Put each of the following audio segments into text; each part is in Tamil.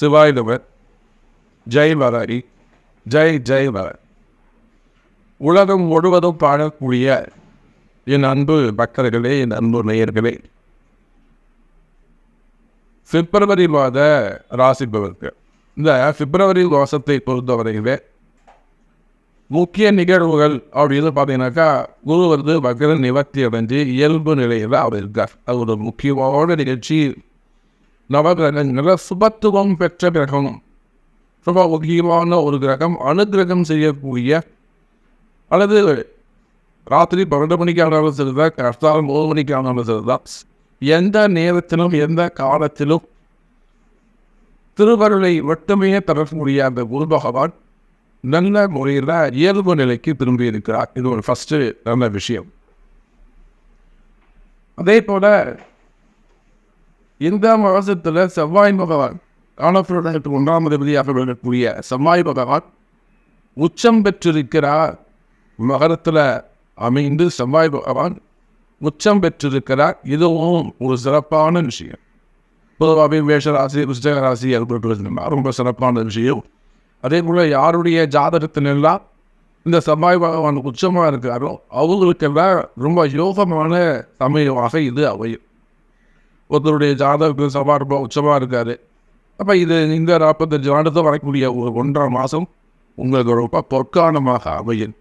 சிவாயுதவர் ஜெய் வராரி ஜெய் ஜெய் வராரி உலகம் முழுவதும் பாடக்கூடிய என் அன்பு பக்தர்களே என் அன்பு நேயர்களே. பிப்ரவரி மாத ராசிபவருக்கு இந்த பிப்ரவரி மாதத்தை பொறுத்தவரையிலே முக்கிய நிகழ்வுகள் அப்படின்னு பார்த்தீங்கன்னாக்கா குரு வந்து வக்கர நிவர்த்தி அடைஞ்சு இயல்பு நிலையில் அவர் இருக்கார். அது ஒரு முக்கியமான நிகழ்ச்சி. நவகிரகங்களில் சுபத்துவம் பெற்ற கிரகம். ரொம்ப முக்கியமான ஒரு கிரகம் அனுகிரகம் செய்யக்கூடிய அல்லது ராத்திரி பன்னெண்டு மணிக்கு ஆனாலும் சரிதான் கஷ்டம் மூணு மணிக்கு ஆனாலும் சரிதான். எந்த நேரத்திலும் எந்த காலத்திலும் திருவருளை மட்டுமே தரக்கூடிய அந்த குரு பகவான் நல்ல முறையில் இயல்பு நிலைக்கு திரும்பி இருக்கிறார். இது ஒரு ஃபஸ்ட்டு நல்ல விஷயம். அதே போல இந்த மாதத்தில் செவ்வாய் பகவான் காலப்பிரதத்துக்கு ஒன்றாம் அதிபதியாக விளங்கக்கூடிய செவ்வாய் பகவான் உச்சம் பெற்றிருக்கிறார். மகரத்தில் அமைந்து செவ்வாய் பகவான் உச்சம் பெற்றிருக்கிறார். இதுவும் ஒரு சிறப்பான விஷயம். பொதுவாகவே மேஷராசி புஸ்தக ராசி ரொம்ப சிறப்பான விஷயம். அதே போல் யாருடைய ஜாதகத்தினெல்லாம் இந்த செவ்வாய் பகவான் உச்சமாக இருக்காரோ அவங்களுக்கெல்லாம் ரொம்ப யோகமான சமயமாக இது அமையும். ஒருத்தருடைய ஜாதகத்தில் செவ்வாய் ரொம்ப உச்சமாக இருக்காது அப்போ இது இந்த நாற்பத்தஞ்சு ஆண்டு வரக்கூடிய ஒரு ஒன்றரை மாதம் உங்களுக்கு ரொம்ப பொற்காலமாக அமையும்.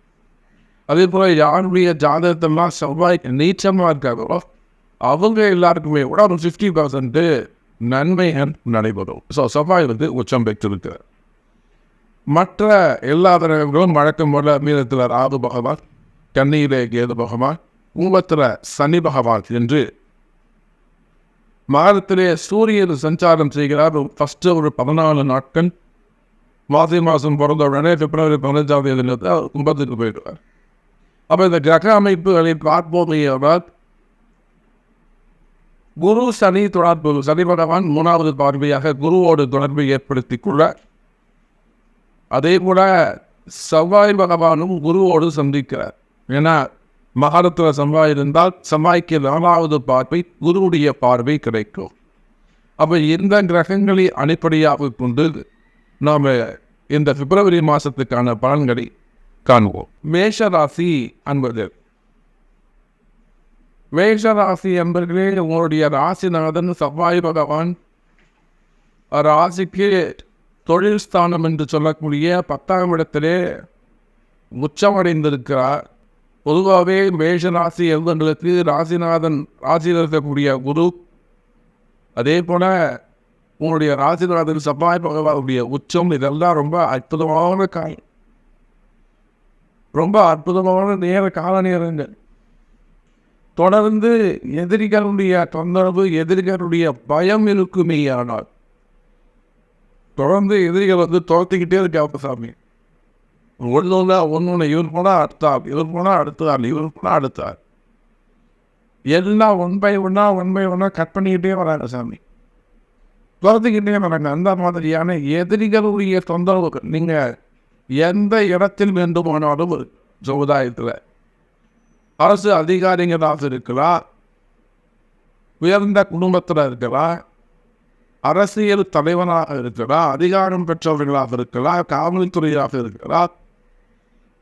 அதே போல் யாருடைய ஜாதகத்தெல்லாம் செவ்வாய் நீச்சமாக இருக்காங்களோ அவங்க எல்லாருக்குமே கூட ஒரு ஃபிஃப்டி பர்சன்ட்டு நன்மை நடைபெறும். ஸோ செவ்வாய் வந்து உச்சம் பெற்றிருக்கிறார். மற்ற எல்லா கிரகங்களும் வழக்கம் போல மீனத்தில் ராகு பகவான் கண்ணியிலே கேது பகவான் கும்பத்தில் சனி பகவான் என்று மாதத்திலே சூரியன் சஞ்சாரம் செய்கிறார். ஃபஸ்ட்டு ஒரு பதினாலு நாட்கள். மாசி மாதம் பிறந்த உடனே பிப்ரவரி பதினஞ்சாம் தேதியிலிருந்து அவர் கும்பத்துக்கு போயிடுவார். அப்போ இந்த கிரக அமைப்புகளை பார்ப்போமையானால் குரு சனி தொடர்பு சனி பகவான் மூணாவது பார்வையாக குருவோடு தொடர்பை ஏற்படுத்தி கொள்ள அதே போல செவ்வாய் பகவானும் குருவோடு சந்திக்கிறார். ஏன்னா மகாரத்துவ செவ்வாய் இருந்தால் நாலாவது பார்வை குருவுடைய பார்வை கிடைக்கும். அப்போ இந்த கிரகங்களை அடிப்படையாக கொண்டு நாம் இந்த பிப்ரவரி மாதத்துக்கான பலன்களை காண்போம். மேஷ ராசி அன்பது மேஷ ராசி என்பர்களே உங்களுடைய ராசிநாதன் செவ்வாய் பகவான் ராசிக்கு தொழில் ஸ்தானம் என்று சொல்லக்கூடிய பத்தாம் இடத்திலே உச்சமடைந்திருக்கிறார் பொதுவாகவே மேஷ ராசி என்பவர்களுக்கு ராசிநாதன் ராசியில் இருக்கக்கூடிய குரு அதே போல உங்களுடைய ராசிநாதன் செவ்வாய் பகவானுடைய உச்சம் இதெல்லாம் ரொம்ப அற்புதமான காய் ரொம்ப அற்புதமான நேர கால நேரங்கள். தொடர்ந்து எதிரிகளுடைய தொந்தரவு எதிரிகளுடைய பயம் இருக்குமே ஆனால் தொடர்ந்து எதிரிகள் வந்து துரத்திக்கிட்டே இருக்காங்க சாமி. ஒன்று ஒன்று இவர் போனால் அடுத்தார் இவர் போனால் அடுத்த இவர் போனால் அடுத்தார். எல்லாம் ஒன் பை ஒன்றா ஒன் பை ஒன்றா கட் பண்ணிக்கிட்டே வராங்க சாமி. துரத்திக்கிட்டே வராங்க. அந்த மாதிரியான எதிரிகளுடைய தொந்தரவுகள். நீங்கள் எந்த இடத்தில் வேண்டுமானாலும் சமுதாயத்தில் அரசு அதிகாரிகளாக இருக்கலாம் உயர்ந்த குடும்பத்தில் இருக்கலாம் அரசியல் தலைவனாக இருக்கலாம் அதிகாரம் பெற்றவர்களாக இருக்கலாம் காவல்துறையாக இருக்கலாம்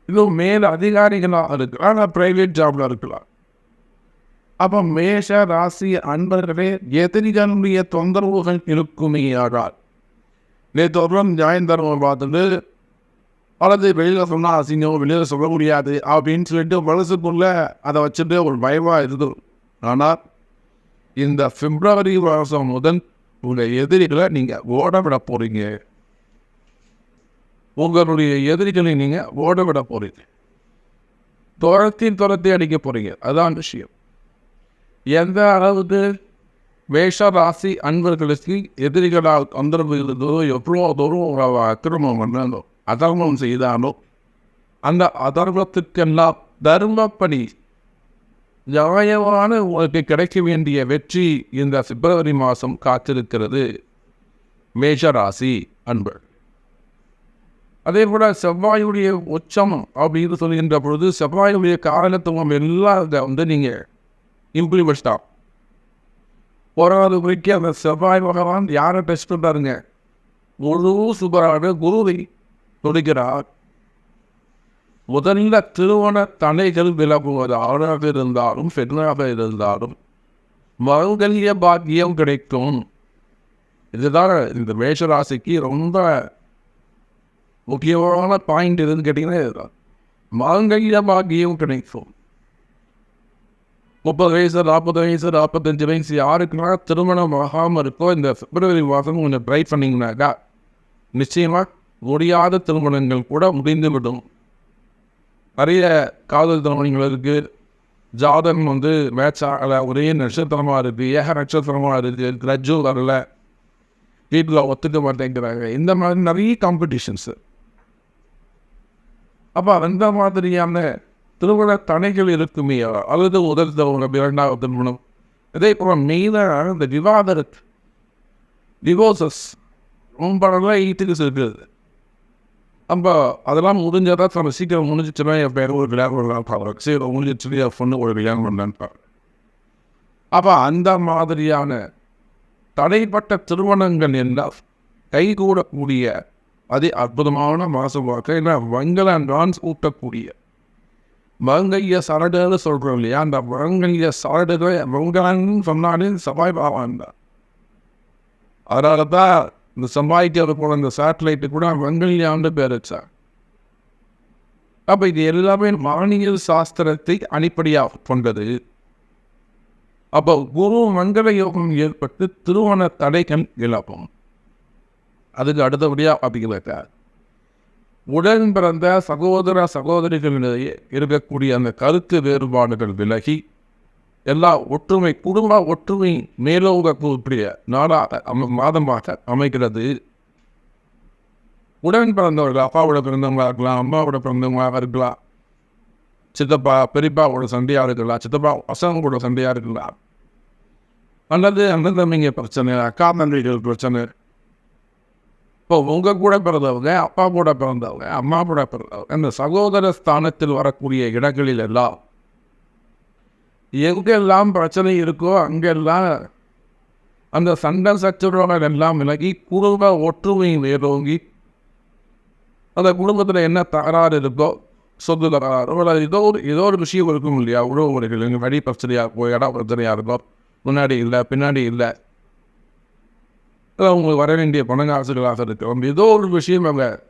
இன்னும் மேல் அதிகாரிகளாக இருக்கலாம் பிரைவேட் ஜாப்ல இருக்கலாம். அப்போ மேஷ ராசி அன்பர்களே எதிரிகளுடைய தொந்தரவுகள் இருக்குமே ஆகால் நேற்று ஒருவன் நியாயம் பார்த்துட்டு அல்லது வெளியில் சொன்னால் அசிங்கம் வெளியில் சொல்ல முடியாது அப்படின்னு சொல்லிட்டு மனசுக்குள்ள அதை வச்சுட்டு ஒரு பயமாக இருந்தது ஆனால் இந்த பிப்ரவரி மாதம் முதல் உங்கள் எதிரிகளை நீங்கள் ஓட விட போகிறீங்க உங்களுடைய எதிரிகளை நீங்கள் ஓடவிட போகிறீங்க துரத்தி துரத்தி அடிக்க போகிறீங்க அதான் விஷயம். எந்த அளவுக்கு வேஷ ராசி அன்பர்களுக்கு எதிரிகளால் தொந்தரவு இருந்ததோ எவ்வளோ தூரம் ஒரு அக்கிரமம் பண்ணாலோ அதர்மம் செய்தாலோ அந்த அதர்மத்துக்கெல்லாம் தர்மப்படி நியாயமான உங்களுக்கு கிடைக்க வேண்டிய வெற்றி இந்த பிப்ரவரி மாதம் காத்திருக்கிறது. மேஷராசி அன்பர் அதே போல் செவ்வாயுடைய உச்சம் அப்படின்னு சொல்கின்ற பொழுது செவ்வாயுடைய காரணத்துவம் எல்லாம் இதை வந்து நீங்கள் இம்ப்ளிமெண்ட் தான் போராது வரைக்கும் அந்த செவ்வாய் பகவான் யாரை டெஸ்ட் பண்ணுறாருங்க முழு சுபராக குருவை தொடுக்கிறார் முதல்ல திருமண தடைகள் விலகுவது ஆணாக இருந்தாலும் பெண்ணாக இருந்தாலும் மங்கல்ய பாக்கியம் கிடைக்கும். இதுதான் இந்த மேஷராசிக்கு ரொம்ப முக்கியமான பாயிண்ட் எதுன்னு கேட்டிங்கன்னா இதுதான் பாக்கியம் கிடைக்கும். முப்பது வயசு நாற்பது வயசு நாற்பத்தஞ்சு வயசு யாருக்குன்னா திருமணம் ஆகாமல் இருக்கோ இந்த பிப்ரவரி மாதம் கொஞ்சம் ட்ரை பண்ணிங்கனாக்கா நிச்சயமாக முடியாத திருமணங்கள் கூட முடிந்துவிடும். நிறைய காதல் திருமணங்கள் இருக்குது ஜாதகம் வந்து மேட்ச் ஆகலை. ஒரே நட்சத்திரமாக இருக்குது ஏக நட்சத்திரமாக இருக்குது கிரஜு வரல. வீட்டில் ஒத்துக்க மாட்டேங்கிறாங்க. இந்த மாதிரி நிறைய காம்படிஷன்ஸு அப்போ அந்த மாதிரியான திருமண தடைகள் இருக்குமே அல்லது முதல் திருமணம் இரண்டாவது திருமணம் இதே போல் மெயினாக இந்த விவாதத் டிவோர்சஸ் ரொம்ப நல்லா ஈட்டுக்கு இருக்குது நம்ம அதெல்லாம் முடிஞ்சதா நம்ம சீக்கிரம் முடிஞ்சிச்சுன்னா என் பேர் ஒரு கல்யாணம் பண்ணலாம் பார்க்குறோம் சரி முடிஞ்சிச்சு என் பொண்ணு ஒரு கல்யாணம் பண்ணலான்னு பார்க்குறேன் அப்போ அந்த மாதிரியான தடைப்பட்ட திருமணங்கள் எல்லாம் கைகூடக்கூடிய அதே அற்புதமான மாசமாக ஏன்னா வங்கல டான்ஸ் ஊட்டக்கூடிய மங்கைய சரடுன்னு சொல்கிறோம் இல்லையா? அந்த மங்கைய சரடுகளை மங்கலன்னு சொன்னாலே சபாய் பாவான் தான். அதனால தான் இந்த சம்பாதிக்கிறது போன இந்த சேட்டலைட்டு கூட மங்கல்யான்னு பேர் வச்சாங்க அப்போ இது எல்லாமே வானியல் சாஸ்திரத்தை அடிப்படையாக கொண்டது. அப்போ குரு மங்கள யோகம் ஏற்பட்டு திருவண தடைகள் இழப்போம். அதுக்கு அடுத்தபடியாக பார்த்தீங்கன்னாக்கா உடன் பிறந்த சகோதர சகோதரிகளிடையே இருக்கக்கூடிய அந்த கருத்து வேறுபாடுகள் விலகி எல்லா ஒற்றுமை குடும்ப ஒற்றுமை மேலோங்கக்கூடிய நாடாக அம மாதமாக அமைகிறது. உடன் பிறந்தவர்கள் அப்பாவோட பிறந்தவங்களாக இருக்கலாம் அம்மாவோட பிறந்தவங்களாக இருக்கலாம் சித்தப்பா பெரியப்பாவோட சண்டையாக இருக்கலாம் சித்தப்பா பசங்களோட சண்டையாக இருக்கலாம். அல்லது அண்ணன் தம்பிங்க பிரச்சனை அக்கா தம்பிகள் பிரச்சனை இப்போ உங்கள் கூட பிறந்தவங்க அப்பா கூட பிறந்தவங்க அம்மா கூட பிறந்தவங்க அந்த சகோதர ஸ்தானத்தில் வரக்கூடிய இடங்களில் எல்லாம் எங்கெல்லாம் பிரச்சனை இருக்கோ அங்கெல்லாம் அந்த சண்டை சச்சரவுகள் எல்லாம் விலகி குடும்ப ஒற்றுமை வேரோங்கி அந்த குடும்பத்தில் என்ன தகராறு இருக்கோ சொத்து தகராறு அல்லது ஏதோ ஒரு ஏதோ ஒரு விஷயம் இருக்கும் இல்லையா உறவு முறைகள் வழி பிரச்சனையாக இருக்கும் இடம் பிரச்சனையாக இருக்கும் முன்னாடி இல்லை பின்னாடி இல்லை அவங்களுக்கு வர வேண்டிய பணங்காசுகளாக அவங்க ஏதோ ஒரு விஷயம் அவங்க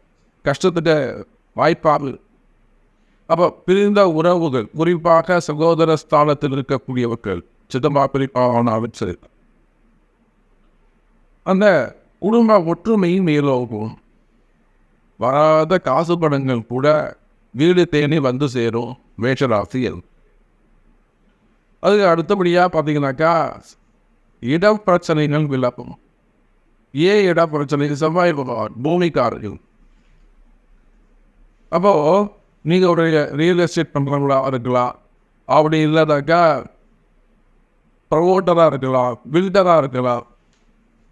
கஷ்டத்திட்ட வாய்ப்பாக அப்போ பிரிந்த உறவுகள் குறிப்பாக சகோதர ஸ்தானத்தில் இருக்கக்கூடியவர்கள் சிதம்பா பிரிப்பான சரி அந்த குடும்ப ஒற்றுமையும் மேலோகும் வராத காசு பணங்கள் கூட வீடு தேனி வந்து சேரும் மேஷராசியில். அதுக்கு அடுத்தபடியாக பார்த்தீங்கன்னாக்கா இடம் பிரச்சனைகள் விளக்கும் ஏன் இடம் பிரச்சனை செவ்வாய் பகவான் பூமிக்காரர்கள் அப்போது நீங்கள் ஒரு ரியல் எஸ்டேட் பண்ணுறவங்களா இருக்கலாம் அப்படி இல்லைனாக்கா ப்ரமோட்டராக இருக்கலாம் பில்டராக இருக்கலாம்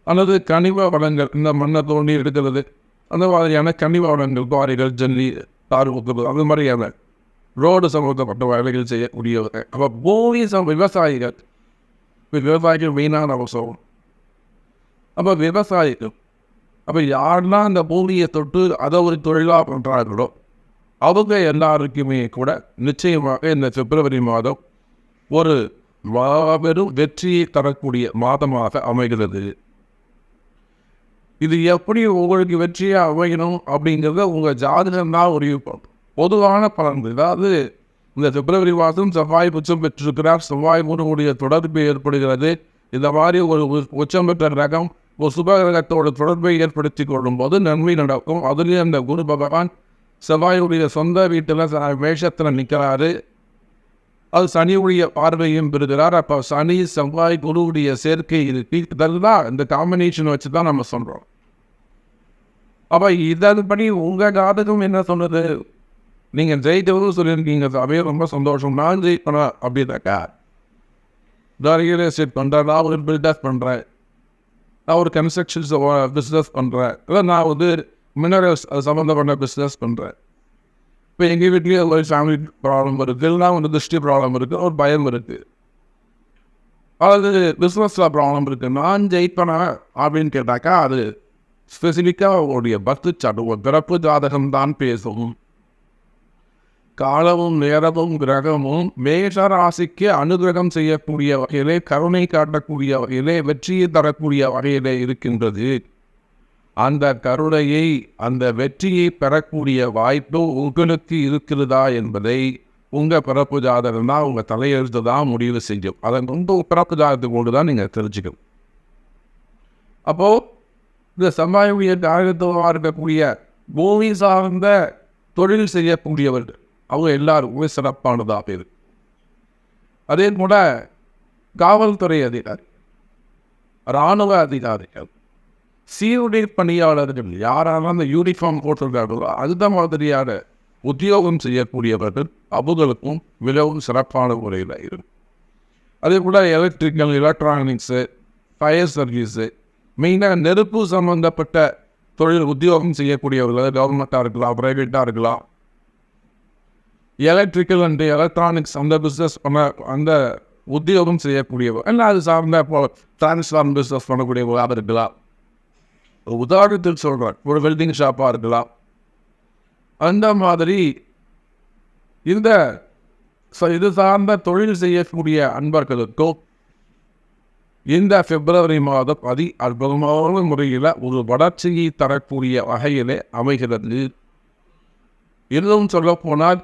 அல்லது கனிம வளங்கள் இந்த மண்ணை தோண்டி எடுக்கிறது அந்த மாதிரியான கனிம வளங்கள் குவாரிகள் ஜல்லி தார் ஊற்றுறது அந்த மாதிரியான ரோடு சம்பந்தப்பட்ட வேலைகள் செய்யக்கூடியவங்க அப்போ பூமி சம் விவசாயிகள் விவசாயிகள் மெயினான அவசரம் அப்போ விவசாயிகள் அப்போ யாரெல்லாம் அந்த பூமியை தொட்டு அதை ஒரு தொழிலாக பண்ணுறாங்களோ அவங்க எல்லாருக்குமே கூட நிச்சயமாக இந்த பிப்ரவரி மாதம் ஒரு மாபெரும் வெற்றியை தரக்கூடிய மாதமாக அமைகிறது. இது எப்படி உங்களுக்கு வெற்றியாக அமையணும் அப்படிங்கிறத உங்கள் ஜாதகம் தான் முடிவு பொதுவான பலன். அதாவது இந்த பிப்ரவரி மாதம் செவ்வாய் உச்சம் பெற்றிருக்கிறார். செவ்வாய் முருகனுடைய தொடர்பு ஏற்படுகிறது. இந்த மாதிரி ஒரு உச்சம் பெற்ற ரகம் ஒரு சுபகிரகத்தோட தொடர்பை ஏற்படுத்தி கொள்ளும்போது நன்மை நடக்கும். அதுலேயும் அந்த குரு பகவான் செவ்வாயுடைய சொந்த வீட்டில் மேஷத்தில் நிற்கிறாரு அது சனியுடைய பார்வையும் பெறுகிறார். அப்போ சனி செவ்வாய் குருவுடைய சேர்க்கை இருக்கு. இதெல்லாம் இந்த காம்பினேஷன் வச்சு தான் நம்ம சொல்கிறோம் அப்போ இதன்படி உங்கள் ஜாதகம் என்ன சொல்லுது? நீங்கள் ஜெயித்தவரும் சொல்லியிருக்கீங்க. சபையை ரொம்ப சந்தோஷம். நான் ஜெயிப்பேன்? அப்படின்னாக்கா ரியல் எஸ்டேட் பண்ணுறேன் நான் ஒரு பில்டப் பண்ணுறேன் நான் ஒரு கன்ஸ்ட்ரக்ஷன்ஸ் பிஸ்னஸ் பண்ணுறேன் இல்லை நான் வந்து மினரல்ஸ் அது சம்மந்தப்பட்ட பிஸ்னஸ் பண்ணுறேன் இப்போ எங்கள் வீட்லேயே ஒரு ஃபேமிலி ப்ராப்ளம் இருக்குது இல்லைனா வந்து திருஷ்டி ப்ராப்ளம் இருக்குது ஒரு பயம் இருக்குது அதாவது பிஸ்னஸில் ப்ராப்ளம் இருக்குது நான் ஜெயிப்பேனா அப்படின்னு கேட்டாக்கா அது ஸ்பெசிஃபிக்காக உங்களுடைய பர்த் சார்ட் உங்கள் பிறப்பு ஜாதகம் தான் பேசும். காலமும் நேரமும் கிரகமும் மேஷ ராசிக்கு அனுகிரகம் செய்யக்கூடிய வகையிலே கருணை காட்டக்கூடிய வகையிலே வெற்றியை தரக்கூடிய வகையிலே இருக்கின்றது. அந்த கருணையை அந்த வெற்றியை பெறக்கூடிய வாய்ப்பு உங்களுக்கு இருக்கிறதா என்பதை உங்கள் பிறப்பு ஜாதகம் தான் உங்கள் தலையெழுத்து தான் முடிவு செய்யும். அதை ரொம்ப பிறப்பு ஜாதகத்தை கொண்டு தான் நீங்கள் தெரிஞ்சுக்கணும். அப்போது இந்த சம்பாதிக்கூடிய ஜாதகத்துவமாக இருக்கக்கூடிய பூமி சார்ந்த தொழில் செய்யக்கூடியவர்கள் அவங்க எல்லாருக்குமே சிறப்பானதாக இருக்கு அதே போல காவல்துறை அதிகாரி இராணுவ அதிகாரிகள் சீருடை பணியாளர்கள் யாராலும் அந்த யூனிஃபார்ம் போட்டிருக்காங்களோ அந்த மாதிரியான உத்தியோகம் செய்யக்கூடியவர்கள் அவங்களுக்கும் மிகவும் சிறப்பான முறையில் இருக்கும் அதே போல் எலக்ட்ரிக்கல் எலக்ட்ரானிக்ஸு ஃபயர் சர்வீஸு மெயினாக நெருப்பு சம்மந்தப்பட்ட தொழில் உத்தியோகம் செய்யக்கூடியவர்கள் கவர்மெண்ட்டாக இருக்கலாம் ப்ரைவேட்டாக இருக்கலாம் எலக்ட்ரிக்கல் அண்ட் எலக்ட்ரானிக்ஸ் அந்த பிஸ்னஸ் பண்ண அந்த உத்தியோகம் செய்யக்கூடியவர். இல்லை அது சார்ந்த இப்போ டிரான்ஸ்ஃபார்ம் பிஸ்னஸ் பண்ணக்கூடியவர்களாக இருக்கலாம். உதாரணத்துக்கு சொல்கிறேன் ஒரு வெல்டிங் ஷாப்பாக இருக்கலாம். அந்த மாதிரி இந்த இது சார்ந்த தொழில் செய்யக்கூடிய அன்பர்களுக்கும் இந்த பிப்ரவரி மாதம் அதி அற்புதமான முறையில் ஒரு வளர்ச்சியை தரக்கூடிய வகையிலே அமைகிறது. இன்னும் சொல்லப்போனால்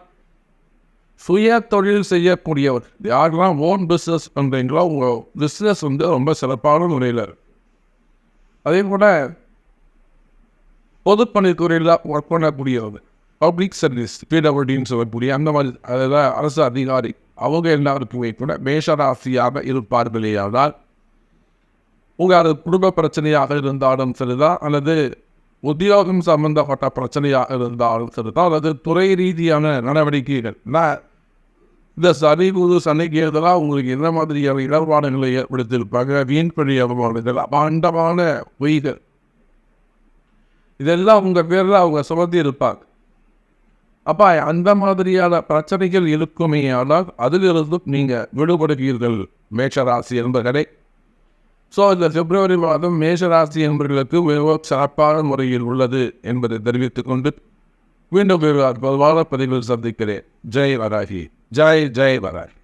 சுய தொழில் செய்யக்கூடியவர். யாரெல்லாம் ஓன் பிஸ்னஸ் பண்ணுறீங்களோ உங்கள் பிஸ்னஸ் வந்து ரொம்ப சிறப்பான முறையில் அதே போல் பொதுப்பணித்துறையில் ஒர்க் பண்ணக்கூடியவர் பப்ளிக் சர்வீஸ் பிடபிள்யூன்னு சொல்லக்கூடிய அந்த மாதிரி அதில் அரசு அதிகாரி அவங்க எல்லாருக்குமே கூட மேஷராசியாக இருப்பார்களேயானால் உங்கள் அது குடும்ப பிரச்சனையாக இருந்தாலும் சரிதான் அல்லது உத்தியோகம் சம்பந்தப்பட்ட பிரச்சனையாக இருந்தாலும் சரிதான் அல்லது துறை ரீதியான நடவடிக்கைகள் நான் இந்த சனி குரு சனிக்கு எதிராக உங்களுக்கு என்ன மாதிரியான இடர்பாடுகளை ஏற்படுத்தியிருப்பாங்க? வீண் பழி அவமானங்கள் அபாண்டமான பொய்கள். இதெல்லாம் உங்கள் பேரில் அவங்க சுமத்தி இருப்பாங்க அப்போ அந்த மாதிரியான பிரச்சனைகள் இருக்குமே ஆனால் அதிலிருந்தும் நீங்கள் விடுபடுவீர்கள் மேஷராசி என்பதை ஸோ இந்த பிப்ரவரி மாதம் மேஷராசி என்பவர்களுக்கு மிகவும் சிறப்பான முறையில் உள்ளது என்பதை தெரிவித்துக் கொண்டு மீண்டும் ஒரு பதிவில் சந்திக்கிறேன். ஜெய் வராகி ஜெய் ஜெய் வராகி